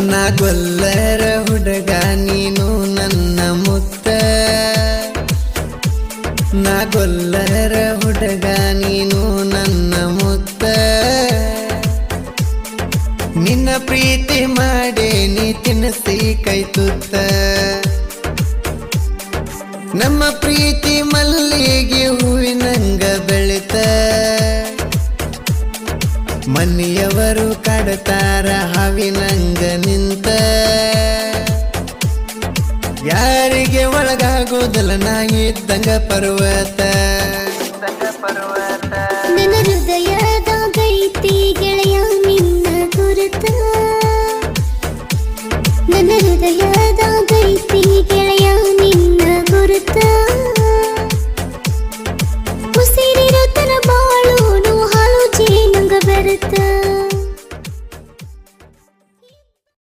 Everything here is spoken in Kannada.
ನಾ ಗೊಲ್ಲರ ಹುಡುಗ, ನೀನು ನನ್ನ ಮುತ್ತ. ನಾ ಗೊಲ್ಲರ ಹುಡುಗ, ನೀನು ನನ್ನ ಮುತ್ತ. ನಿನ್ನ ಪ್ರೀತಿ ಮಾಡಿ ನೀ ತಿನ್ನಿಸಿ ಕೈ ತುತ್ತ. ನಮ್ಮ ಪ್ರೀತಿ ಮಲ್ಲಿಗೆ ಹೂವಿನಂಗ ಬೆಳಿತ. ಮನೆಯವರು ಕಡತಾರ ಹಾವಿನಂಗ ಯಾರಿಗೆ ಒಳಗಾಗೋದಲ್ಲ ನಾ ಇದ್ದಂಗ ಪರ್ವತ. ಪರ್ವತ. ಬಾಳು ಹಾಲು ಜೇನಂಗ ಬರುತ್ತ.